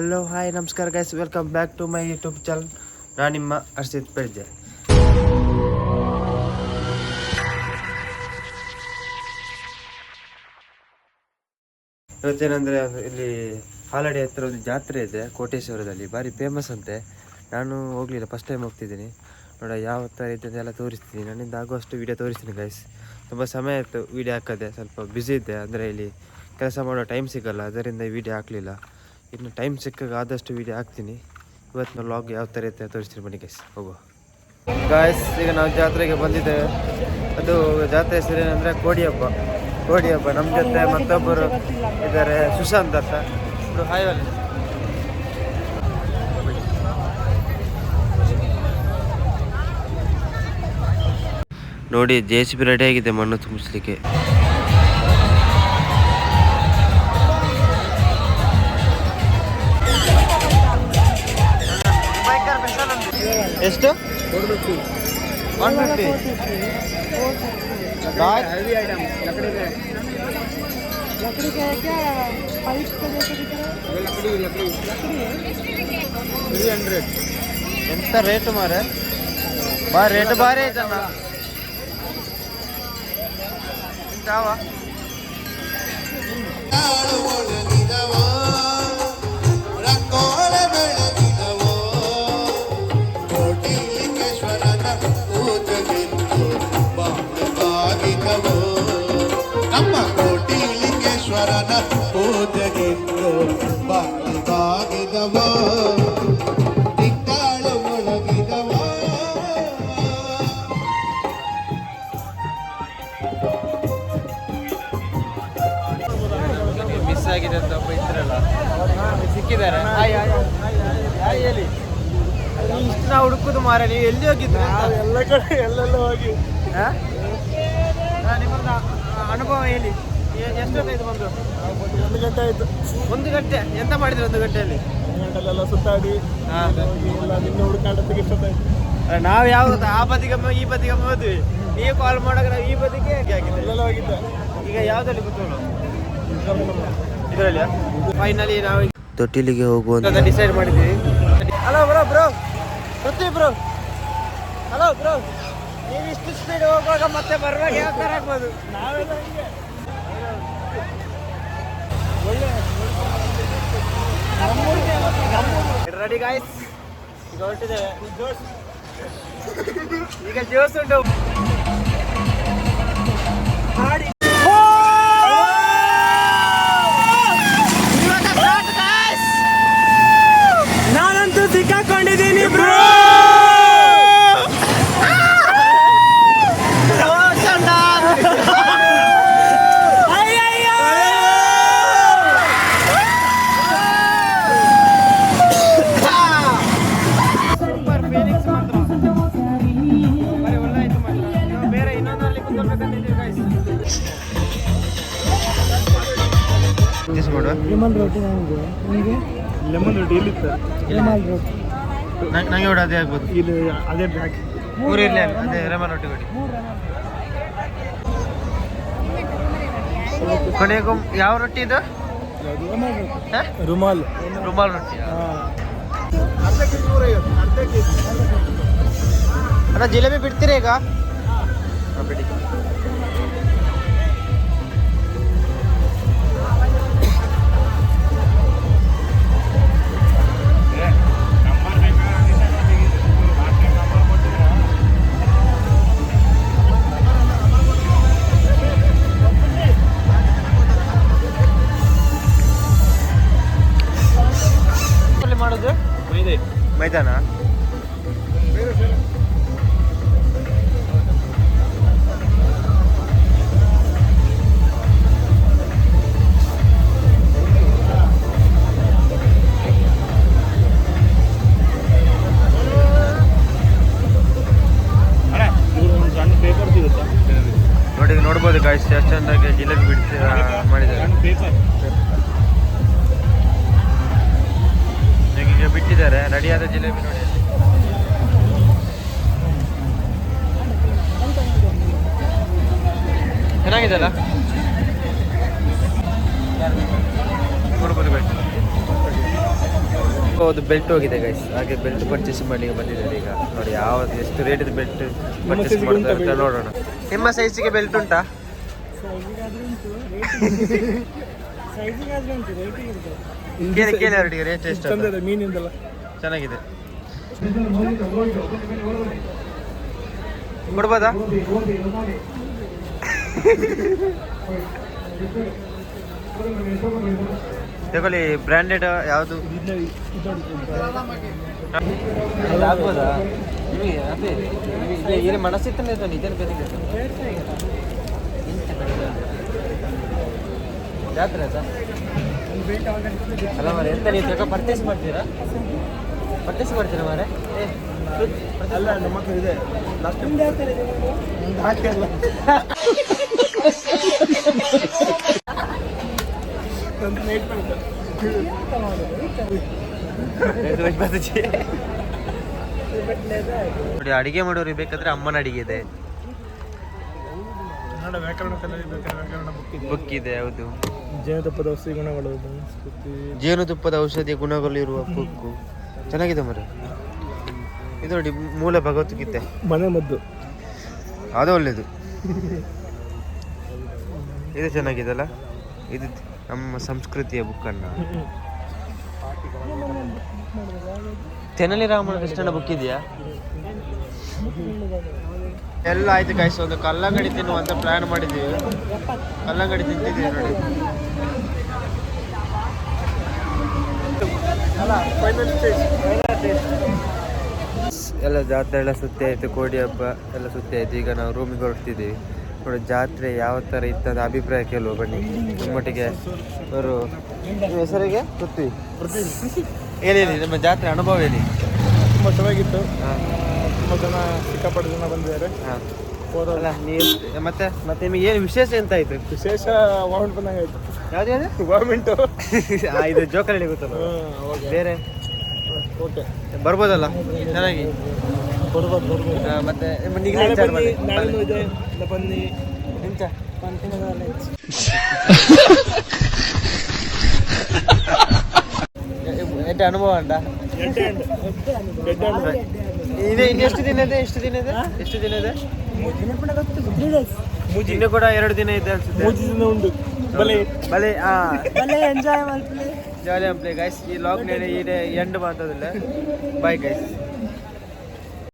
Hello hi ನಮಸ್ಕಾರ guys welcome back to my YouTube channel ನಾನು ನಿಮ್ಮ ಹರ್ಷಿತ್ ಪೆಡ್ಜೆ ಇವತ್ತೇನಂದರೆ ಇಲ್ಲಿ ಹಾಲಡಿ ಹತ್ರ ಒಂದು ಜಾತ್ರೆ ಇದೆ. ಕೋಟೇಶ್ವರದಲ್ಲಿ. ಭಾರಿ ಫೇಮಸ್ ಅಂತೆ. ನಾನು ಹೋಗಲಿಲ್ಲ ಫಸ್ಟ್ ಟೈಮ್ ಹೋಗ್ತಿದ್ದೀನಿ. ನೋಡ, ಯಾವ ಥರ ಇದೆ ಎಲ್ಲ ತೋರಿಸ್ತೀನಿ. ನನ್ನಿಂದ ಆಗುವಷ್ಟು ವೀಡಿಯೋ ತೋರಿಸ್ತೀನಿ ಗೈಸ್ ತುಂಬ ಸಮಯ ಆಯಿತು ವೀಡಿಯೋ ಹಾಕೋದೆ. ಸ್ವಲ್ಪ ಬ್ಯುಸಿ ಇದ್ದೆ. ಅಂದರೆ ಇಲ್ಲಿ ಕೆಲಸ ಮಾಡೋ ಟೈಮ್ ಸಿಗಲ್ಲ. ಅದರಿಂದ ಈ ವಿಡಿಯೋ ಹಾಕಲಿಲ್ಲ. ಇನ್ನು ಟೈಮ್ ಸಿಕ್ಕಾಗ ಆದಷ್ಟು ವೀಡಿಯೋ ಹಾಕ್ತೀನಿ. ಇವತ್ತಿನ ಲಾಗ್ ಯಾವ ಥರ ಇರುತ್ತೆ ತೋರಿಸ್ತೀನಿ ಬನ್ನಿ ಗೈಸ್ ಹೋಗು ಗಾಯ್ಸ್ ಈಗ ನಾವು ಜಾತ್ರೆಗೆ ಬಂದಿದ್ದೇವೆ. ಅದು ಜಾತ್ರೆ ಹೆಸರೇನೆಂದರೆ ಕೋಡಿ ಹಬ್ಬ ಕೋಡಿ ಹಬ್ಬ ನಮ್ಮ ಜೊತೆ ಮತ್ತೊಬ್ಬರು ಇದ್ದಾರೆ, ಸುಶಾಂತ್ ಅಂತ. ಹಾಯ್ ಅಲ್ಲಿ ನೋಡಿ ಜೆ ಸಿ ಬಿ ರೆಡಿ ಆಗಿದೆ ಮಣ್ಣು ತುಂಬಿಸ್ಲಿಕ್ಕೆ. ಎಷ್ಟು ಒನ್ ಫಿಫ್ಟಿ लकड़ी का है क्या पाइप का जैसे दिख रहा है ತ್ರೀ ಹಂಡ್ರೆಡ್ ಎಂತ ರೇಟ್ ಮಾರೆ ಬಾ ರೇಟ್ ಬಾರಿ ಐತಣ್ಣ ಎಂತಾವ ರಂಗೋಲ ಬಾಗಿದವೋ ತಿಂಗಳು ಒಳಗಿದವೋ. ಮಿಸ್ ಆಗಿದೆ ಅಂತ ಒಬ್ಬ ಇದ್ರಲ್ಲ. ಸಿಕ್ಕಿದ್ದಾರೆ. ಹಾಯ್ ಹಾಯ್ ಹಾಯ್ ಹೇಳಿ. ಇಷ್ಟು ನಾವು ಹುಡುಕುದು ಮಾರ ನೀವು ಎಲ್ಲಿ ಹೋಗಿದ್ರು ಎಲ್ಲ ಕಡೆ ಎಲ್ಲೆಲ್ಲ ಹೋಗಿ. ನಿಮ್ಮೊಂದು ಅನುಭವ ಹೇಳಿ. ಎಷ್ಟೊತ್ತಾಯ್ತು ಬಂದು? ಒಂದು ಗಂಟೆ ಆಯ್ತು. ಒಂದು ಗಂಟೆ. ಎಂತ ಮಾಡಿದ್ರಿ ಒಂದು ಗಂಟೆಯಲ್ಲಿ? ಗಂಟೆಲೆಲ್ಲ ಸುತ್ತಾಡಿ ಎಲ್ಲ ನಿನ್ನೆ ಹುಡುಕಾಟಕ್ಕೆ ಇಷ್ಟೊತ್ತಾಯ್ತು ನಾವು ಯಾವ ಆ ಬದಿಗಮ್ಮ ಈ ಬದಿಗಮ್ಮ ಹೋದ್ವಿ ನೀವು ಕಾಲ್ ಮಾಡಾಗ ನಾವು ಈ ಬದಿಗೆ ಆಗಿದೆ ಎಲ್ಲೆಲ್ಲ ಹೋಗಿದ್ದೆ. ಈಗ ಯಾವ್ದ್ರಲ್ಲಿ ಇದರಲ್ಲಿ ಫೈನಲಿ ನಾವು ತೊಟ್ಟಿಲಿಗೆ ಹೋಗುವಂತ ಡಿಸೈಡ್ ಮಾಡಿದ್ವಿ. Hello bro bro Prithvi bro hello bro ನೀವು ಇಷ್ಟು ಸ್ಪೀಡ್ ಹೋಗುವಾಗ ಮತ್ತೆ ಬರುವಾಗ ಯಾವ ಥರ ಆಗ್ಬೋದು? ನಾವೆಲ್ಲ ಹಿಂಗೆ. ready guys? Go to the You can juice into ಮಾಡುವ ಲೆಮನ್ ರೋಟಿ ನನಗೆ ನಿಮಗೆ? ಲೆಮನ್ ರೋಟಿ ಸರ್ ಲೆಮನ್ ರೋಟಿ. ಕೂಡ ಅದೇ ಆಗ್ಬೋದು. ಇದು ಅದೇ ಬ್ಯಾಕ್ ಮೂರು ಇರಲಿ ಅದೇ ಲೆಮನ್ ರೊಟ್ಟಿ ಕೊಡಿ. ಕೊನೆಗೂ ಯಾವ ರೊಟ್ಟಿ ಇದು? ರುಮಾಲ್ ರುಮಾಲ್. ರೊಟ್ಟಿ. ಅಣ್ಣ ಜಿಲೇಬಿ ಬಿಡ್ತೀರಾ ಈಗ? ಹಾ, ಬಿಡಿ. ನೋಡ್ಬೋದು ಗಾಯ್ಸ್ ಎಷ್ಟು ಚಂದಾಗಿ ಜಿಲೇಬಿ ಬಿಡಿಸಿ ಮಾಡಿದ್ದಾರೆ. ಈಗ ಬಿಟ್ಟಿದ್ದಾರೆ ರೆಡಿಯಾದ ಜಿಲೇಬಿ ನೋಡಿ. ಚೆನ್ನಾಗಿದೆ ಅಲ್ಲ ಒಂದು ಬೆಲ್ಟ್ ಹೋಗಿದೆ ಗೈಸ್ ಹಾಗೆ ಬೆಲ್ಟ್ ಪರ್ಚೇಸ್ ಮಾಡಲಿಕ್ಕೆ ಬಂದಿದ್ದಾರೆ ಈಗ. ನೋಡಿ ಯಾವ ಎಷ್ಟು ರೇಟಿದ ಬೆಲ್ಟ್ ಪರ್ಚೇಸ್ ಮಾಡ್ತಾರೆ ಅಂತ ನೋಡೋಣ. ನಿಮ್ಮ ಸೈಜಿಗೆ ಬೆಲ್ಟ್ ಉಂಟಾ? ಕೇಳಿ ಕೇಳಿ ಅವರಿಗೆ ರೇಟ್ ಎಷ್ಟು ಮೀನಿಂದಲ್ಲ. ಚೆನ್ನಾಗಿದೆ. ಕೊಡ್ಬೋದಾ? ತಗೊಳ್ಳಿ ಬ್ರ್ಯಾಂಡೆಡ್ ಯಾವುದು? ಆಗ್ಬೋದಾ? ನಿಮಗೆ ಅದೇ ಏನು ಮನಸ್ಸಿತ್ತನೇ ಬೇರೆ ಜಾತ್ರೆ ಆಯ್ತಾ? ಅಲ್ಲ ಮಾರೆ ಎಂತ ನೀವು ತಗೋ ಪರ್ಚೇಸ್ ಮಾಡ್ತೀರಾ? ಪರ್ಚೇಸ್ ಮಾಡ್ತೀರಾ ಮಾರೆ? ಏ, ಅಲ್ಲ ನಮ್ಮ ಮಕ್ಕಳು ಇದೆ. ಹಾಕಲ್ಲ ನೋಡಿ ಅಡಿಗೆ ಮಾಡೋರಿಗೆ ಬೇಕಾದ್ರೆ ಅಮ್ಮನ ಅಡಿಗೆ ಇದೆ. ಬುಕ್ ಇದೆ. ಹೌದು. ಜೇನುತುಪ್ಪದ ಔಷಧಿ ಗುಣಗಳು ಜೇನುತುಪ್ಪದ ಔಷಧಿಯ ಗುಣಗಳಿರುವ ಬುಕ್ಕು ಚೆನ್ನಾಗಿದೆ ಮರ. ಇದು ನೋಡಿ ಮೂಲ ಭಗವದ್ಗೀತೆ ಮನೆ ಮದ್ದು. ಅದು ಒಳ್ಳೇದು. ಇದು ಚೆನ್ನಾಗಿದೆಲ್ಲ? ಇದು ನಮ್ಮ ಸಂಸ್ಕೃತಿಯ ಬುಕ್ಕನ್ನು. ತೆನಲಿ ರಾಮನ ಕೃಷ್ಣನ ಬುಕ್ ಇದೆಯಾ? ಎಲ್ಲ ಆಯ್ತು ಕಾಯ್ಸ್ ಒಂದು ಕಲ್ಲಂಗಡಿ ತಿನ್ನುವಂತ ಪ್ಲಾನ್ ಮಾಡಿದ್ದೀವಿ. ಕಲ್ಲಂಗಡಿ ತಿಂತಿದ್ದೀವಿ ನೋಡಿ. ಎಲ್ಲ ಜಾತ್ರೆ ಎಲ್ಲ ಸುತ್ತಿ ಆಯ್ತು ಕೋಡಿ ಹಬ್ಬ ಎಲ್ಲ ಸುತ್ತಿ ಆಯ್ತು. ಈಗ ನಾವು ರೂಮಿಗೆ ಹೊರಡ್ತಿದ್ದೀವಿ. ನೋಡಿ ಜಾತ್ರೆ ಯಾವ ಥರ ಇತ್ತದ ಅಭಿಪ್ರಾಯ ಕೇಳುವ ಬನ್ನಿ. ನಿಮ್ಮೊಟ್ಟಿಗೆ ಅವರು ನಿಮ್ಮ ಹೆಸರಿಗೆ? ಪೃಥ್ವಿ. ಪೃಥ್ವಿ ಹೇಳಿ ನಿಮ್ಮ ಜಾತ್ರೆ ಅನುಭವ ಹೇಳಿ. ತುಂಬ ಚೆನ್ನಾಗಿತ್ತು. ತುಂಬ ಜನ ಸಿಕ್ಕಾಪಟ್ಟೆ ಜನ ಬಂದಿದ್ದಾರೆ. ಹಾಂ. ಹೋದ ಅಲ್ಲ ನೀವು ಮತ್ತೆ ಮತ್ತೆ ನಿಮಗೆ ಏನು ವಿಶೇಷ ಎಂತ ಆಯ್ತು? ವಿಶೇಷ ವಾಮಿಂಟ್ ಬಂದಂಗೆ ಆಯ್ತು. ಯಾವ್ದು ಯಾವ್ದು? ಆ, ಇದು ಜೋಕಲ್ಲಿ ಗೊತ್ತಲ್ಲ ಬೇರೆ? ಓಕೆ. ಬರ್ಬೋದಲ್ಲ? ಚೆನ್ನಾಗಿ? ಬರ್ಬೋದು ಮತ್ತೆ ನಿಮಗೆ ನಿಂಚ ಅನುಭವ ಇದೆ ಎಷ್ಟು ದಿನ ಇದೆ ಎಷ್ಟು ದಿನ ಇದೆ? ಎಷ್ಟು ದಿನ ಇದೆ? ಮೂಜಿ ಇನ್ನು ಕೂಡ ಎರಡು ದಿನ ಇದೆ ಅನ್ಸುತ್ತೆ. ಮೂಜಿ ದಿನ ಉಂಟು ಬಲೆ ಬಲೆ ಆ ಎಂಜಾಯ್ ಮಾಡ್ತೀನಿ ಜಾಲಿ ಅಂಪ್ಲೇ ಗೈಸ್ ಈ ಲಾಕ್ ಈ ಎಂಡ್ ಮಾತಾದಿಲ್ಲ ಬಾಯ್ ಗೈಸ್